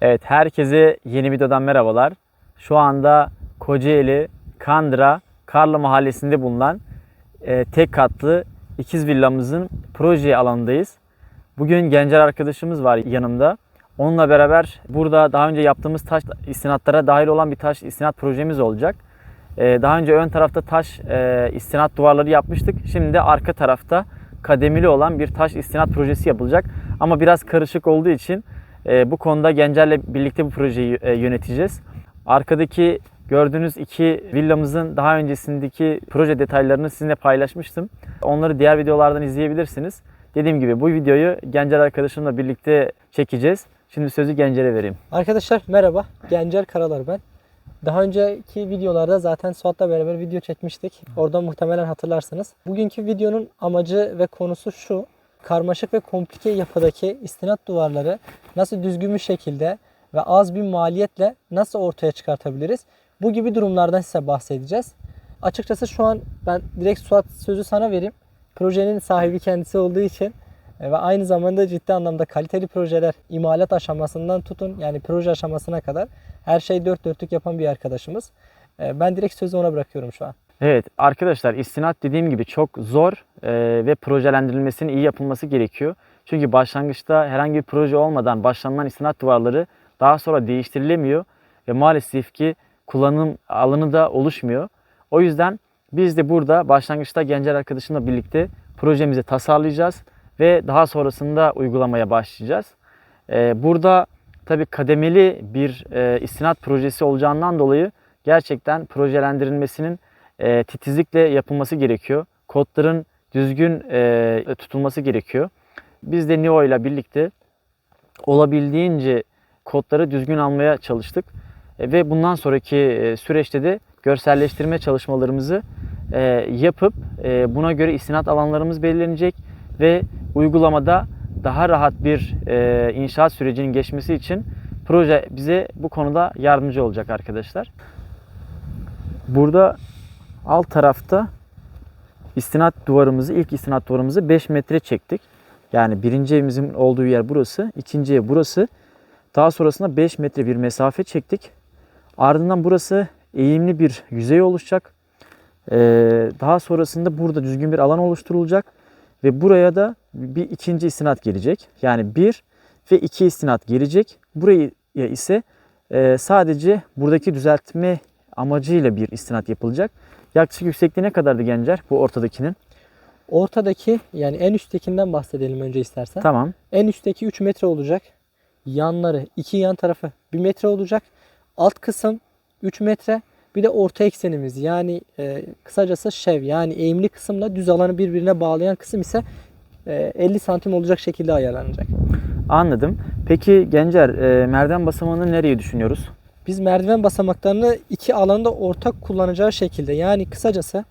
Evet, herkese yeni videodan merhabalar. Şu anda Kocaeli, Kandıra, Karlı Mahallesi'nde bulunan e, tek katlı ikiz villamızın proje alanındayız. Bugün Gencer arkadaşımız var yanımda. Onunla beraber burada daha önce yaptığımız taş istinatlara dahil olan bir taş istinat projemiz olacak. E, daha önce ön tarafta taş e, istinat duvarları yapmıştık. Şimdi de arka tarafta kademeli olan bir taş istinat projesi yapılacak. Ama biraz karışık olduğu için bu konuda Gencer'le birlikte bu projeyi e, yöneteceğiz. Arkadaki gördüğünüz iki villamızın daha öncesindeki proje detaylarını sizinle paylaşmıştım. Onları diğer videolardan izleyebilirsiniz. Dediğim gibi bu videoyu Gencer arkadaşımla birlikte çekeceğiz. Şimdi sözü Gencer'e vereyim. Arkadaşlar merhaba. Gencer Karalar ben. Daha önceki videolarda zaten Suat'la beraber video çekmiştik. Orada muhtemelen hatırlarsınız. Bugünkü videonun amacı ve konusu şu. Karmaşık ve komplike yapıdaki istinat duvarları nasıl düzgün bir şekilde ve az bir maliyetle nasıl ortaya çıkartabiliriz? Bu gibi durumlardan size bahsedeceğiz. Açıkçası şu an ben direkt Suat sözü sana vereyim. Projenin sahibi kendisi olduğu için e, ve aynı zamanda ciddi anlamda kaliteli projeler imalat aşamasından tutun yani proje aşamasına kadar her şeyi dört dörtlük yapan bir arkadaşımız. E, Ben direkt sözü ona bırakıyorum şu an. Evet arkadaşlar istinat dediğim gibi çok zor e, ve projelendirilmesinin iyi yapılması gerekiyor. Çünkü başlangıçta herhangi bir proje olmadan başlanılan istinat duvarları daha sonra değiştirilemiyor ve maalesef ki kullanım alanı da oluşmuyor. O yüzden biz de burada başlangıçta Gencer arkadaşımla birlikte projemizi tasarlayacağız ve daha sonrasında uygulamaya başlayacağız. E, burada tabii kademeli bir e, istinat projesi olacağından dolayı gerçekten projelendirilmesinin e, titizlikle yapılması gerekiyor. Kodların düzgün e, tutulması gerekiyor. Biz de NIO ile birlikte olabildiğince kodları düzgün almaya çalıştık. E, ve bundan sonraki e, süreçte de görselleştirme çalışmalarımızı e, yapıp e, buna göre istinat alanlarımız belirlenecek ve uygulamada daha rahat bir e, inşaat sürecinin geçmesi için proje bize bu konuda yardımcı olacak arkadaşlar. Burada alt tarafta istinat duvarımızı, ilk istinat duvarımızı 5 metre çektik. Yani birinci evimizin olduğu yer burası, ikinci ev burası. Daha sonrasında 5 metre bir mesafe çektik. Ardından burası eğimli bir yüzey oluşacak. Ee, daha sonrasında burada düzgün bir alan oluşturulacak. Ve buraya da bir ikinci istinat gelecek. Yani bir ve iki istinat gelecek. Buraya ise e, sadece buradaki düzeltme amacıyla bir istinat yapılacak. Yaklaşık yüksekliği ne kadardı Gencer bu ortadakinin? Ortadaki yani en üsttekinden bahsedelim önce istersen. Tamam. En üstteki 3 metre olacak. Yanları, iki yan tarafı 1 metre olacak. Alt kısım 3 metre. Bir de orta eksenimiz yani e, kısacası şev yani eğimli kısımla düz alanı birbirine bağlayan kısım ise e, 50 santim olacak şekilde ayarlanacak. Anladım. Peki Gencer e, merdiven basamağını nereye düşünüyoruz? Biz merdiven basamaklarını iki alanda ortak kullanacağı şekilde yani kısacası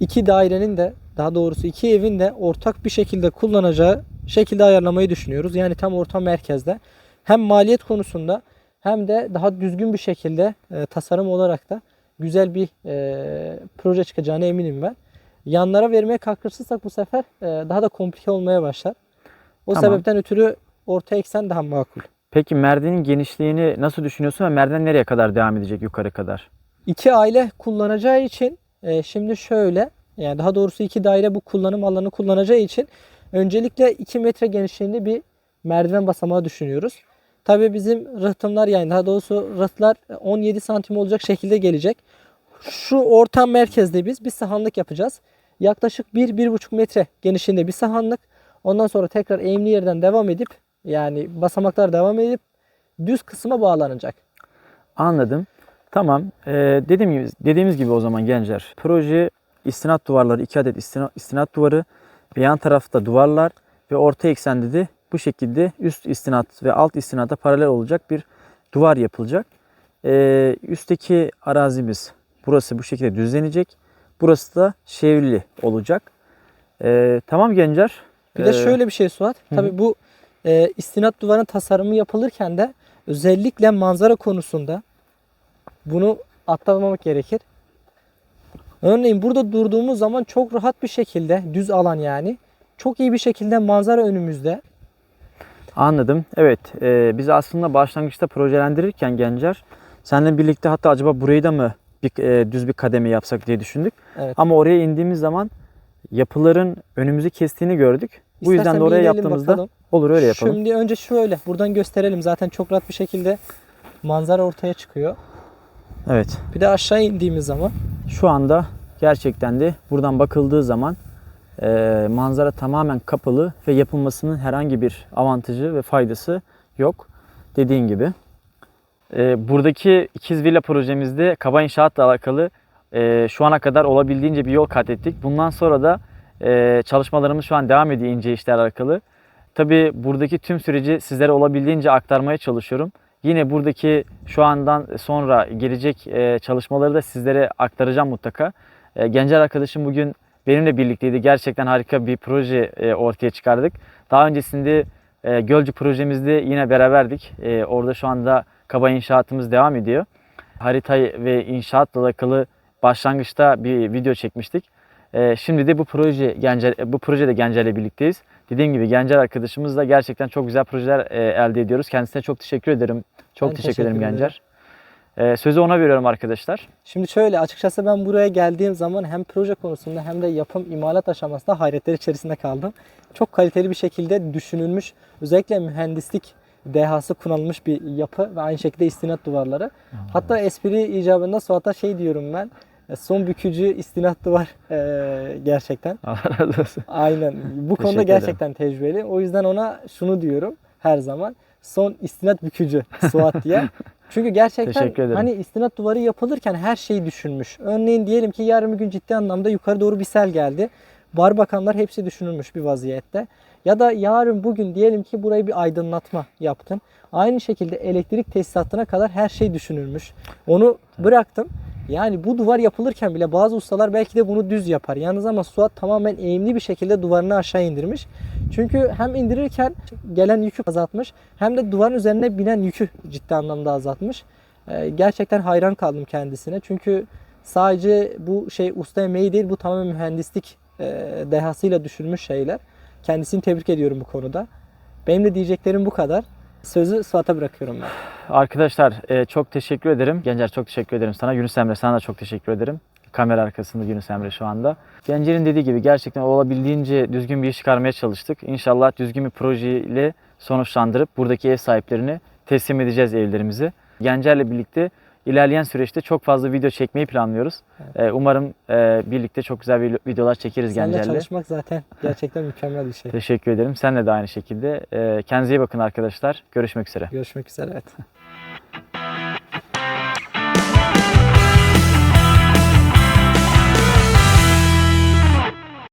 iki dairenin de daha doğrusu iki evin de ortak bir şekilde kullanacağı şekilde ayarlamayı düşünüyoruz. Yani tam orta merkezde hem maliyet konusunda hem de daha düzgün bir şekilde e, tasarım olarak da güzel bir e, proje çıkacağına eminim ben. Yanlara vermeye kalkışırsak bu sefer e, daha da komplike olmaya başlar. O Tamam. sebepten ötürü orta eksen daha makul. Peki merdivenin genişliğini nasıl düşünüyorsun ve merdiven nereye kadar devam edecek yukarı kadar? İki aile kullanacağı için e, şimdi şöyle yani daha doğrusu iki daire bu kullanım alanı kullanacağı için öncelikle 2 metre genişliğinde bir merdiven basamağı düşünüyoruz. Tabii bizim rıhtımlar yani daha doğrusu rıhtlar 17 santim olacak şekilde gelecek. Şu orta merkezde biz bir sahanlık yapacağız. Yaklaşık 1-1,5 metre genişliğinde bir sahanlık. Ondan sonra tekrar eğimli yerden devam edip yani basamaklar devam edip düz kısma bağlanacak. Anladım. Tamam. Ee, dediğim gibi, dediğimiz gibi o zaman Gencer. Proje istinat duvarları, iki adet istinat, istinat duvarı ve yan tarafta duvarlar ve orta eksende de bu şekilde üst istinat ve alt istinata paralel olacak bir duvar yapılacak. Ee, üstteki arazimiz burası bu şekilde düzlenecek. Burası da şevli olacak. Ee, tamam Gencer. Bir de Ee, şöyle bir şey Suat. Tabii bu e, istinat duvarın tasarımı yapılırken de özellikle manzara konusunda bunu atlamamak gerekir. Örneğin burada durduğumuz zaman çok rahat bir şekilde düz alan yani çok iyi bir şekilde manzara önümüzde. Anladım. Evet, e, biz aslında başlangıçta projelendirirken Gencer, seninle birlikte hatta acaba burayı da mı bir, e, düz bir kademe yapsak diye düşündük. Evet. Ama oraya indiğimiz zaman yapıların önümüzü kestiğini gördük. Bu yüzden de oraya yaptığımızda bakalım. olur öyle yapalım. Şimdi önce şöyle buradan gösterelim. Zaten çok rahat bir şekilde manzara ortaya çıkıyor. Evet. Bir de aşağı indiğimiz zaman Şu anda gerçekten de buradan bakıldığı zaman e, manzara tamamen kapalı ve yapılmasının herhangi bir avantajı ve faydası yok. Dediğin gibi. E, buradaki ikiz villa projemizde kaba inşaatla alakalı e, şu ana kadar olabildiğince bir yol kat ettik. Bundan sonra da e, çalışmalarımız şu an devam ediyor ince işlerle alakalı. Tabii buradaki tüm süreci sizlere olabildiğince aktarmaya çalışıyorum. Yine buradaki şu andan sonra gelecek e, çalışmaları da sizlere aktaracağım mutlaka. E, Gencer arkadaşım bugün benimle birlikteydi. Gerçekten harika bir proje e, ortaya çıkardık. Daha öncesinde e, Gölcü projemizde yine beraberdik. E, Orada şu anda kaba inşaatımız devam ediyor. Harita ve inşaatla alakalı başlangıçta bir video çekmiştik. E, Şimdi de bu proje Gencer, bu projede Gencer'le birlikteyiz. Dediğim gibi Gencer arkadaşımızla gerçekten çok güzel projeler e, elde ediyoruz. Kendisine çok teşekkür ederim. Çok Ben teşekkür, teşekkür ederim ederim. Gencer. E, Sözü ona veriyorum arkadaşlar. Şimdi şöyle açıkçası ben buraya geldiğim zaman hem proje konusunda hem de yapım imalat aşamasında hayretler içerisinde kaldım. Çok kaliteli bir şekilde düşünülmüş özellikle mühendislik dehası kullanılmış bir yapı ve aynı şekilde istinat duvarları. Hatta espri icabında Suat'a şey diyorum ben son bükücü istinat duvar e, gerçekten. Aynen. Bu konuda gerçekten tecrübeli. O yüzden ona şunu diyorum her zaman. Son istinat bükücü Suat diye. Çünkü gerçekten hani istinat duvarı yapılırken her şeyi düşünmüş. Örneğin diyelim ki yarın bir gün ciddi anlamda yukarı doğru bir sel geldi. Barbakanlar hepsi düşünülmüş bir vaziyette. Ya da yarın bugün diyelim ki burayı bir aydınlatma yaptın. Aynı şekilde elektrik tesisatına kadar her şey düşünülmüş. Onu bıraktım. Yani bu duvar yapılırken bile bazı ustalar belki de bunu düz yapar. Yalnız ama Suat tamamen eğimli bir şekilde duvarını aşağı indirmiş. Çünkü hem indirirken gelen yükü azaltmış hem de duvarın üzerine binen yükü ciddi anlamda azaltmış. Ee, gerçekten hayran kaldım kendisine. Çünkü sadece bu şey usta emeği değil bu tamamen mühendislik e, dehasıyla düşünmüş şeyler. Kendisini tebrik ediyorum bu konuda. Benim de diyeceklerim bu kadar. Sözü Suat'a bırakıyorum ben. Arkadaşlar e, çok teşekkür ederim. Gencer çok teşekkür ederim sana. Yunus Emre sana da çok teşekkür ederim. Kamera arkasında Yunus Emre şu anda. Gencer'in dediği gibi gerçekten olabildiğince düzgün bir iş çıkarmaya çalıştık. İnşallah düzgün bir projeyle sonuçlandırıp buradaki ev sahiplerini teslim edeceğiz evlerimizi. Gencer'le birlikte ilerleyen süreçte çok fazla video çekmeyi planlıyoruz. E, umarım e, birlikte çok güzel videolar çekeriz Seninle Gencer'le. çalışmak zaten gerçekten mükemmel bir şey. Teşekkür ederim. Sen de aynı şekilde. E, kendinize iyi bakın arkadaşlar. Görüşmek üzere. Görüşmek üzere. Evet.